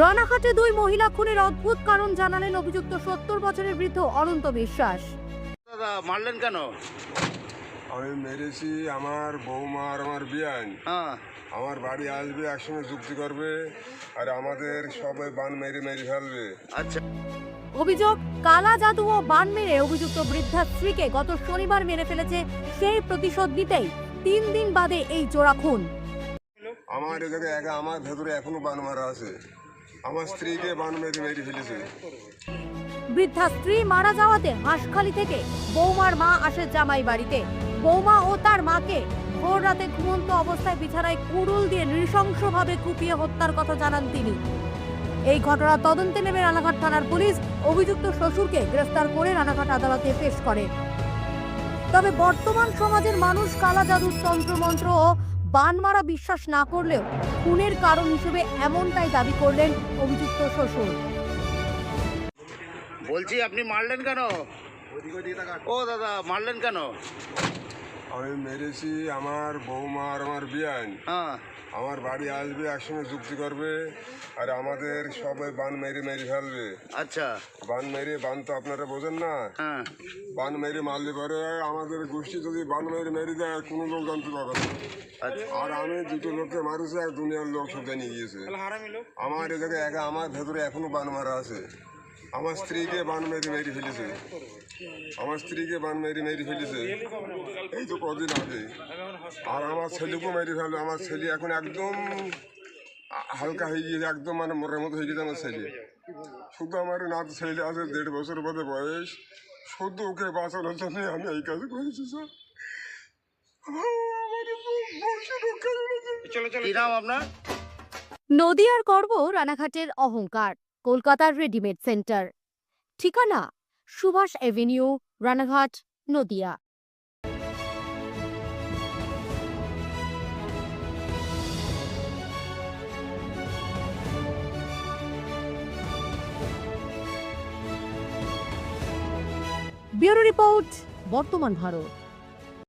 রানাঘাটে দুই মহিলা খুনের অদ্ভুত কারণ জানালেন অভিযুক্ত সত্তর বছরের বৃদ্ধ অনন্ত বিশ্বাস। দাদা মারলেন কেন? আমি মেরেছি আমার বৌমা আর আমার বিয়ান। হ্যাঁ। আমার বাড়ি আসবে একসঙ্গে যুক্তি করবে আর আমাদের সবাই বান মেরে মেরে ফেলবে। আচ্ছা। অভিযোগ কালা জাদু ও বান মেরে অভিযুক্ত বৃদ্ধা স্ত্রীকে গত শনিবার মেরে ফেলেছে সেই প্রতিশোধ নিতেই তিন দিন বাদে এই জোড়া খুন আমার এ জায়গায় একা আমার ভেতরে এখনও বান মারা আছে। আমার স্ত্রীকে মেরে ফেলেছে। বৃদ্ধা স্ত্রী মারা যাওয়াতে হাঁসখালি থেকে বৌমার মা আসে জামাই বাড়িতে। বৌমা ও তার মাকে ভোর রাতে ঘুমন্ত অবস্থায় বিছানায় কুড়ুল দিয়ে নৃশংসভাবে কুপিয়ে হত্যার কথা জানান তিনি। এই ঘটনার তদন্তে নেমে রানাঘাট থানার পুলিশ অভিযুক্ত শ্বশুরকে গ্রেফতার করে রানাঘাট আদালতে পেশ করে। তবে বর্তমান সমাজের মানুষ কালা জাদুর তন্ত্রমন্ত্র ও বান মারা বিশ্বাস না করলেও খুনের কারণ হিসেবে এমনটাই দাবি করলেন অভিযুক্ত শ্বশুর। বলছি, আপনি মারলেন কেন? ও দাদা, মারলেন কেন? আমি মেরেছি আমার বৌমা আর আমার বিয়ান। হ্যাঁ। আমার বাড়ি আসবে একসঙ্গে যুক্তি করবে আর আমাদের সবাই বান মেরে মেরে ফেলবে। আচ্ছা। বান মেরে বান তো আপনারা বোঝেন না। হ্যাঁ। বান মেরে মারলে পরে আমাদের গোষ্ঠী যদি বান মেরে মেরে দেয় কোনো লোক জানতে পারবে না। আচ্ছা। আর আমি দুটো লোককে মারুছি আর দুনিয়ার লোক সব জানিয়ে গিয়েছে আমার এ জায়গায় একা আমার ভেতরে এখনও বান মারা আছে। আমার স্ত্রীকে বান মেরে মেরে ফেলেছে। আমার স্ত্রীকে বান মেরে মেরে ফেলেছে। এই তো কদিন আগে। আর আমার ছেলেকেও মেরে ফেলবে আমার ছেলে এখন একদম হালকা হয়ে গিয়েছে একদম মানে মরের মতো হয়ে গেছে আমার ছেলে। শুধু আমার নাত ছেলে আছে দেড় বছর বাদে বয়স। শুধু ওকে বাঁচানোর জন্য আমি এই কাজ করেছি স্যার। আপনার? নদিয়ার গর্ব রানাঘাটের অহংকার। কলকাতার রেডিমেড সেন্টার। ঠিকানা Subhash Avenue Ranaghat Nadia. Bureau report Bartaman Bharat.